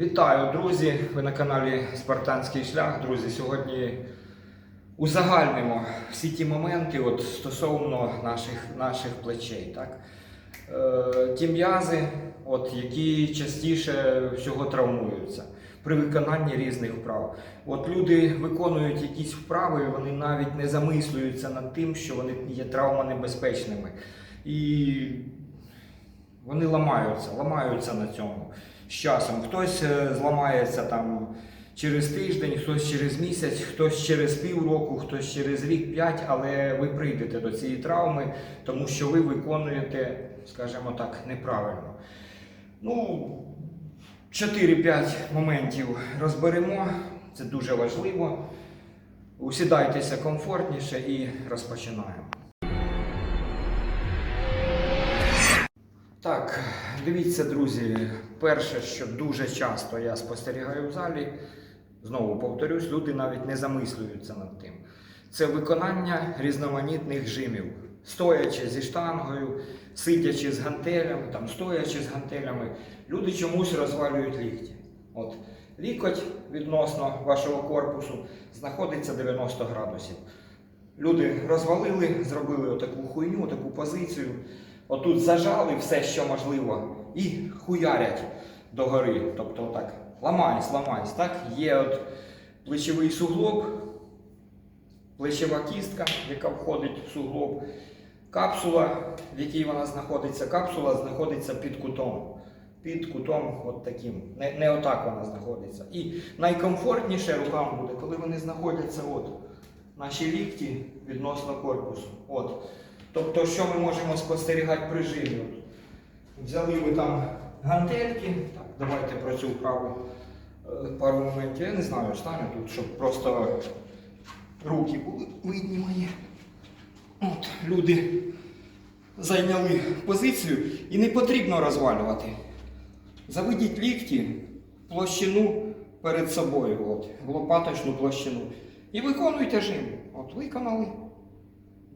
Вітаю, друзі! Ви на каналі Спартанський шлях. Друзі, сьогодні узагальнимо всі ті моменти от, стосовно наших, наших плечей. Так? Е, ті м'язи, от, які частіше всього травмуються при виконанні різних вправ. От люди виконують якісь вправи, вони навіть не замислюються над тим, що вони є травмонебезпечними. І вони ламаються, ламаються на цьому з часом. Хтось е, зламається там через тиждень, хтось через місяць, хтось через півроку, хтось через рік, п'ять, але ви прийдете до цієї травми, тому що ви виконуєте, скажімо так, неправильно. Ну, 4-5 моментів розберемо, це дуже важливо. Усідайтеся комфортніше і розпочинаємо. Так, дивіться, друзі, перше, що дуже часто я спостерігаю в залі, знову повторюсь, люди навіть не замислюються над тим. Це виконання різноманітних жимів, стоячи зі штангою, сидячи з гантелями, там, стоячи з гантелями, люди чомусь розвалюють лікті. От, лікоть відносно вашого корпусу знаходиться 90 градусів. Люди розвалили, зробили отаку хуйню, таку позицію. Отут зажали все, що можливо, і хуярять догори. Тобто отак, ламаюсь, ламаюсь. Так? Є от плечовий суглоб, плечова кістка, яка входить в суглоб, капсула, в якій вона знаходиться. Капсула знаходиться під кутом. Під кутом от таким. Не, не отак вона знаходиться. І найкомфортніше рукам буде, коли вони знаходяться от, наші лікті відносно корпусу. От. Тобто, що ми можемо спостерігати при жимі? Взяли ми там гантельки. Так, давайте про цю вправу е, пару моментів. Я не знаю, стану тут, щоб просто руки були видні мої. От, люди зайняли позицію і не потрібно розвалювати. Заведіть лікті в площину перед собою, от, в лопаточну площину. І виконуйте жим. От виконали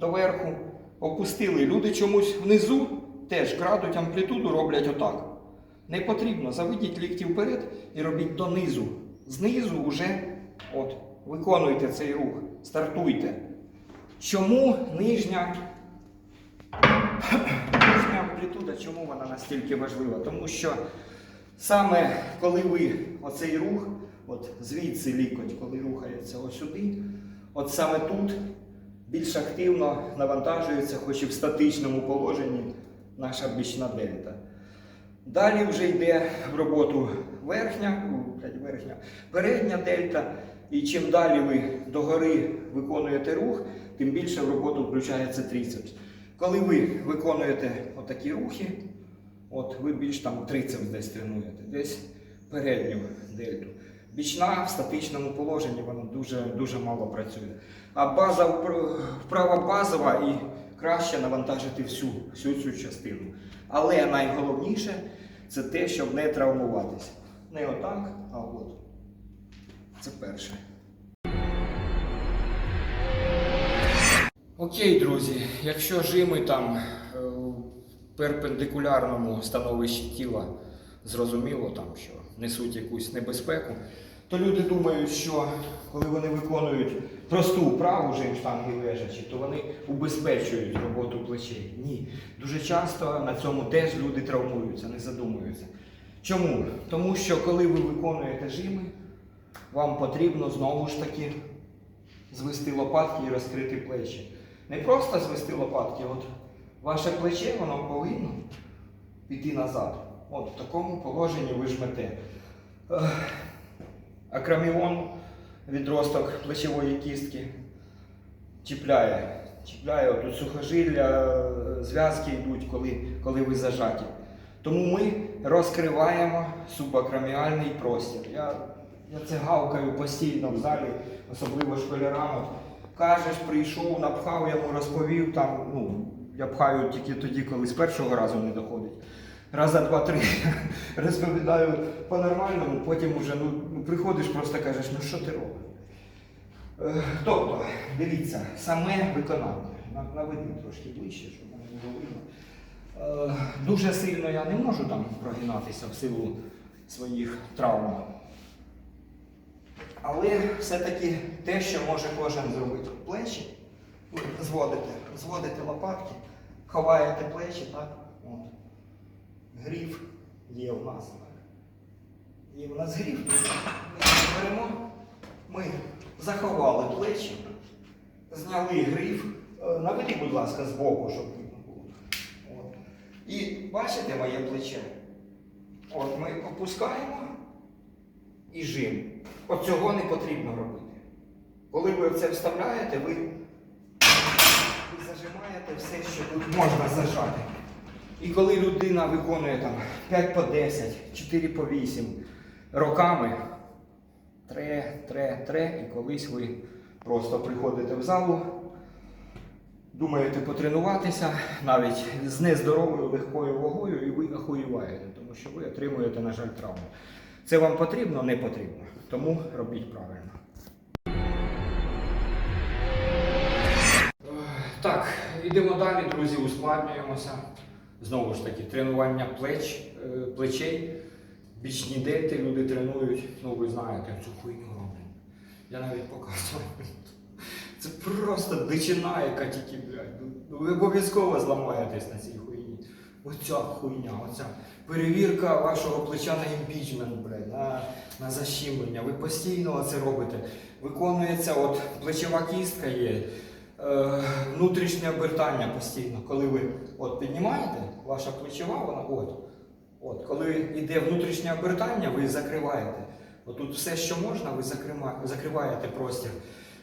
доверху, опустили. Люди чомусь внизу теж крадуть амплітуду, роблять отак. Не потрібно. Заведіть лікті вперед і робіть донизу. Знизу вже от, виконуйте цей рух, стартуйте. Чому нижня, нижня амплітуда, чому вона настільки важлива? Тому що саме коли ви оцей рух, от звідси лікоть, коли рухається ось сюди, от саме тут більш активно навантажується, хоч і в статичному положенні, наша бічна дельта. Далі вже йде в роботу верхня, ну, верхня, передня дельта. І чим далі ви догори виконуєте рух, тим більше в роботу включається трицепс. Коли ви виконуєте отакі рухи, от ви більш там трицепс десь тренуєте, десь передню дельту. Бічна в статичному положенні вона дуже, дуже мало працює. А база вправа базова і краще навантажити всю, всю цю частину. Але найголовніше це те, щоб не травмуватися. Не отак, а от. Це перше. Окей, друзі, якщо жими там е, в перпендикулярному становищі тіла зрозуміло, там, що несуть якусь небезпеку, то люди думають, що коли вони виконують просту вправу штанги лежачі, то вони убезпечують роботу плечей. Ні. Дуже часто на цьому теж люди травмуються, не задумуються. Чому? Тому що коли ви виконуєте жими, вам потрібно знову ж таки звести лопатки і розкрити плечі. Не просто звести лопатки, от ваше плече воно повинно піти назад. От в такому положенні ви жмете. Ех, Акроміон, відросток плечової кістки, чіпляє. Чіпляє отут сухожилля, зв'язки йдуть, коли, коли ви зажаті. Тому ми розкриваємо субакроміальний простір. Я, я це гавкаю постійно в залі, особливо школярам. Кажеш, прийшов, напхав, я йому розповів, там, ну, я пхаю тільки тоді, коли з першого разу не доходить. Раза два-три розповідаю по-нормальному, потім вже ну, приходиш, просто кажеш, ну що ти робиш? Е, Тобто, дивіться, саме виконання. На- Наведемо трошки ближче, щоб мене було видно. Е, Дуже сильно я не можу там прогинатися в силу своїх травм. Але все-таки те, що може кожен зробити плечі, ви зводите, зводите лопатки, ховаєте плечі, так? От. Гриф є у нас. Є у нас гриф. Ми беремо, ми заховали плечі, зняли гриф. Е, Наведи, будь ласка, збоку, щоб видно було. І бачите моє плече? От ми опускаємо і жим. От цього не потрібно робити. Коли ви це вставляєте, ви, ви зажимаєте все, що тут можна зажати. І коли людина виконує там 5 по 10, 4 по 8 роками, тре, тре, тре, і колись ви просто приходите в залу, думаєте потренуватися навіть з нездоровою легкою вагою, і ви ахуєваєте, тому що ви отримуєте, на жаль, травму. Це вам потрібно, не потрібно. Тому робіть правильно. Так, йдемо далі, друзі, ускладнюємося. Знову ж таки, тренування плеч, е, плечей, бічні дельти люди тренують. Ну, ви знаєте, цю хуйню роблять. Я навіть показував. Це просто дичина, яка тільки, блядь. ну, Ви обов'язково зламаєтесь на цій хуйні. Оця хуйня, оця перевірка вашого плеча на імпічмент, блядь, на, на защемлення. Ви постійно це робите. Виконується, от плечова кістка є, е, внутрішнє обертання постійно. Коли ви от піднімаєте, ваша плечова, вона от. От, коли йде внутрішнє обертання, ви закриваєте. Отут все, що можна, ви закриваєте простір.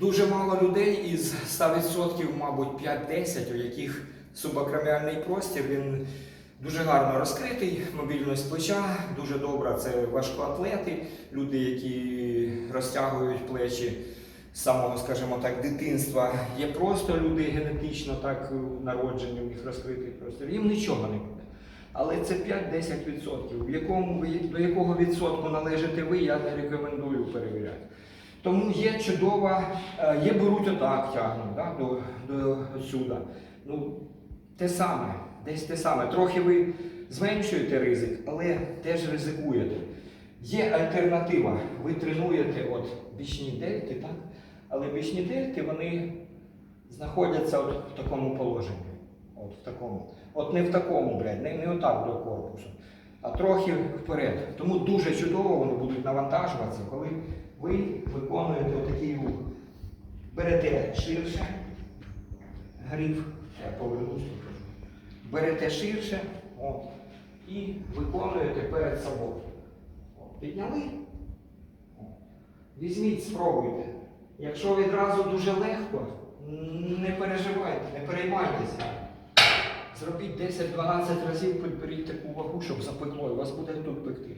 Дуже мало людей із 100%, мабуть, 5-10, у яких субакроміальний простір, він дуже гарно розкритий, мобільність плеча, дуже добра. Це важкоатлети, люди, які розтягують плечі з самого, скажімо так, дитинства. Є просто люди генетично так народжені, у них розкритий простір. Їм нічого не. Але це 5-10%. В якому, до якого відсотку належите ви, я не рекомендую перевіряти. Тому є чудова, е, є беруть отак, тягнуть да, до, до сюди. Ну, те саме, десь те саме. Трохи ви зменшуєте ризик, але теж ризикуєте. Є альтернатива. Ви тренуєте от бічні дельти, так? але бічні дельти вони знаходяться от в такому положенні. От в такому. От не в такому, блядь, не, не отак до корпусу, а трохи вперед. Тому дуже чудово вони будуть навантажуватися, коли ви виконуєте отакий рух. Берете ширше, гриф, я повернусь. Берете ширше от, і виконуєте перед собою. От, підняли. Візьміть, спробуйте. Якщо відразу дуже легко, не переживайте, не переймайтеся. Зробіть 10-12 разів, підберіть таку вагу, щоб запекло, і вас буде тут пекти.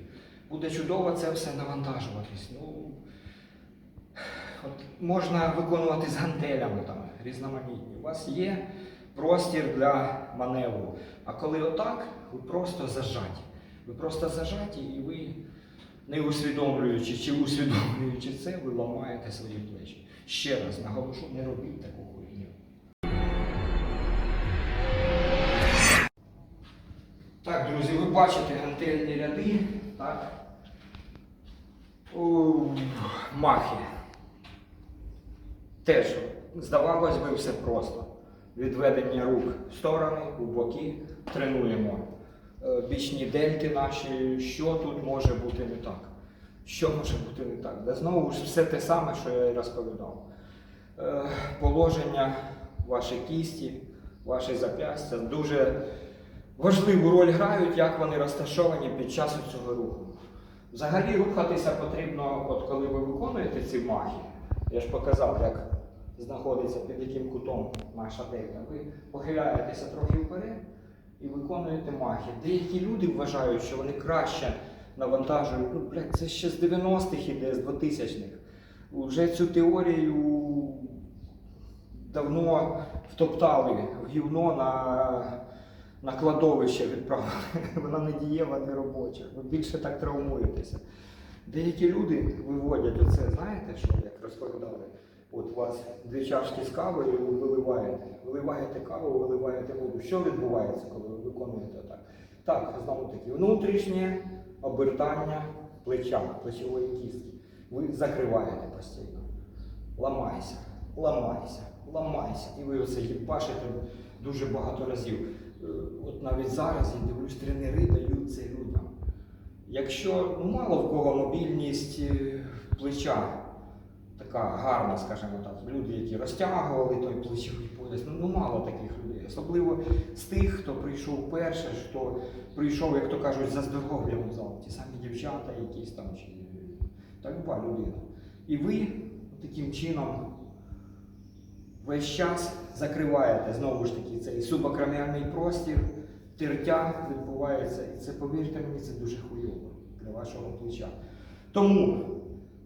Буде чудово це все навантажуватись. Ну, от можна виконувати з гантелями там, різноманітні. У вас є простір для маневру. А коли отак, ви просто зажаті. Ви просто зажаті і ви, не усвідомлюючи чи усвідомлюючи це, ви ламаєте свої плечі. Ще раз наголошу, не робіть таку друзі, ви бачите гантельні ряди, так? У, махи. Теж, здавалось би, все просто. Відведення рук в сторони, у боки, тренуємо. Е, Бічні дельти наші, що тут може бути не так? Що може бути не так? Да знову ж все те саме, що я і розповідав. Е, Положення вашої кісті, ваші зап'ястя дуже важливу роль грають, як вони розташовані під час цього руху. Взагалі рухатися потрібно, от коли ви виконуєте ці махи, я ж показав, як знаходиться під яким кутом наша дельта. Ви похиляєтеся трохи вперед і виконуєте махи. Деякі люди вважають, що вони краще навантажують. Ну, блядь, це ще з 90-х іде, з 2000-х. Уже цю теорію давно втоптали в гівно на, на кладовище відправили. Вона не дієва, не робоча. Ви більше так травмуєтеся. Деякі люди виводять оце, знаєте, що як розповідали? От у вас дві чашки з кавою, і ви виливаєте. Виливаєте каву, виливаєте воду. Що відбувається, коли ви виконуєте так? Так, знову таки, внутрішнє обертання плеча, плечової кістки. Ви закриваєте постійно. Ламайся, ламайся, ламайся. І ви оце їбашите дуже багато разів. От навіть зараз я дивлюсь, тренери дають це людям. Якщо ну, мало в кого мобільність е, плеча така гарна, скажімо так, люди, які розтягували той плечовий пояс, ну, ну мало таких людей. Особливо з тих, хто прийшов перше, хто прийшов, як то кажуть, за здоров'ям в зал. Ті самі дівчата, якісь там чи та люба людина. І ви таким чином весь час закриваєте знову ж таки цей субакроміальний простір, тертя відбувається. І це, повірте мені, це дуже хуйово для вашого плеча. Тому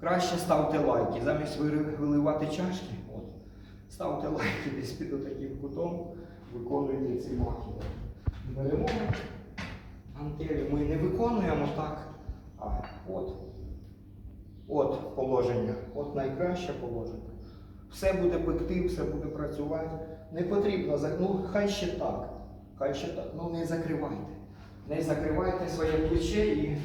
краще ставте лайки. Замість виливати чашки, от, ставте лайки десь під таким кутом, виконуйте ці махи. Беремо гантелі. Ми не виконуємо так, а от. От положення, от найкраще положення. Все буде пекти, все буде працювати. Не потрібно, ну хай ще так. Хай ще так. Ну не закривайте. Не закривайте своє плече і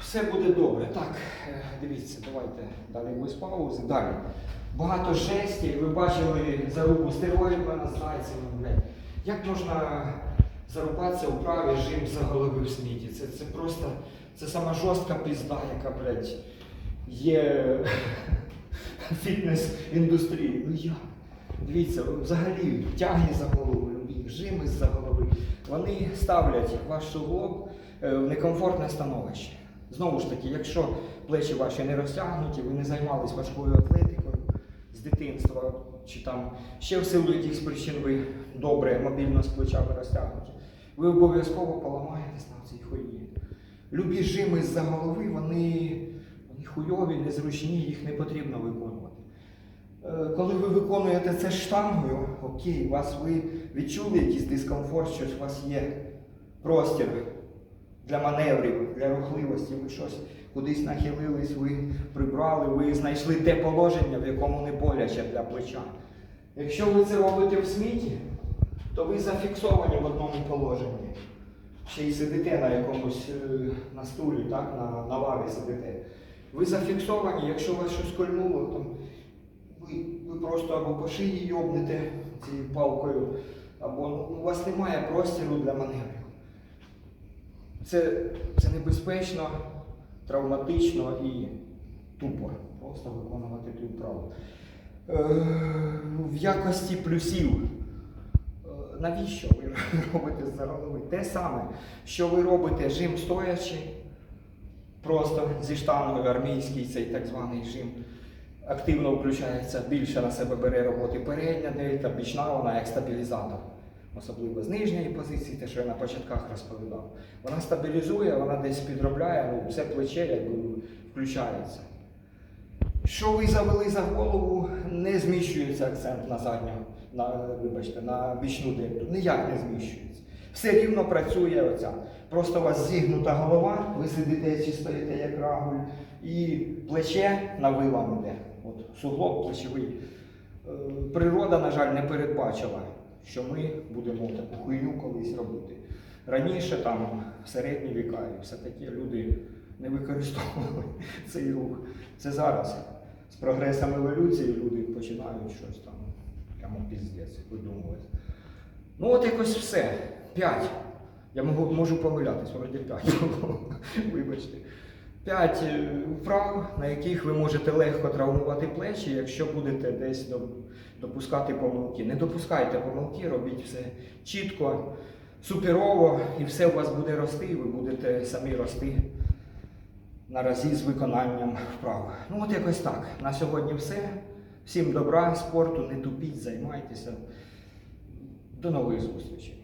все буде добре. Так, е, дивіться, давайте далі без паузи. Далі. Багато жестів, ви бачили зарубу стероїдами з зайцями. Як можна зарубатися у праві жим за голови в сміті? Це, це просто це сама жорстка пізда, яка, блядь, є фітнес-індустрії. Ну як? Дивіться, взагалі тяги за голову, жими за голови, вони ставлять ваш суглоб е, в некомфортне становище. Знову ж таки, якщо плечі ваші не розтягнуті, ви не займались важкою атлетикою з дитинства, чи там ще в силу якихось причин ви добре мобільно з плечами розтягнуті, ви обов'язково поламаєтесь на цій хуйні. Любі жими з-за голови, вони, вони хуйові, незручні, їх не потрібно виконувати. Е, Коли ви виконуєте це штангою, окей, вас ви відчули якийсь дискомфорт, що у вас є простір для маневрів, для рухливості, ви щось кудись нахилились, ви прибрали, ви знайшли те положення, в якому не боляче для плеча. Якщо ви це робите в сміті, то ви зафіксовані в одному положенні. Ще й сидите на якомусь е, на стулі, так, на, на лаві сидите. Ви зафіксовані, якщо вас щось кольнуло, то ви, ви просто або по шиї йобнете цією палкою, або ну, у вас немає простіру для маневрів. Це, це небезпечно, травматично і тупо. Просто виконувати ту вправу. Е, в якості плюсів. Е, Навіщо ви робите з голови? Те саме, що ви робите жим стоячи, просто зі штангою армійський цей так званий жим активно включається, більше на себе бере роботи передня дельта, бічна вона як стабілізатор. Особливо з нижньої позиції, те, що я на початках розповідав. Вона стабілізує, вона десь підробляє, ну, все плече якби включається. Що ви завели за голову, не зміщується акцент на задню, на, вибачте, на бічну дельту. Ніяк не зміщується. Все рівно працює оця. Просто у вас зігнута голова, ви сидите чи стоїте як рагуль, і плече на вилам іде. От суглоб плечовий. Е, Природа, на жаль, не передбачила, що ми будемо таку хуйню колись робити. Раніше, там, в середні віка, і все таке люди не використовували цей рух. Це зараз. З прогресом еволюції люди починають щось там, прямо піздець, видумувати. Ну от якось все. П'ять. Я можу, можу помилятись, вроді п'ять. Вибачте. П'ять е, вправ, на яких ви можете легко травмувати плечі, якщо будете десь допускати помилки. Не допускайте помилки, робіть все чітко, суперово, і все у вас буде рости, і ви будете самі рости на разі з виконанням вправ. Ну от якось так. На сьогодні все. Всім добра, спорту, не тупіть, займайтеся. До нових зустрічей.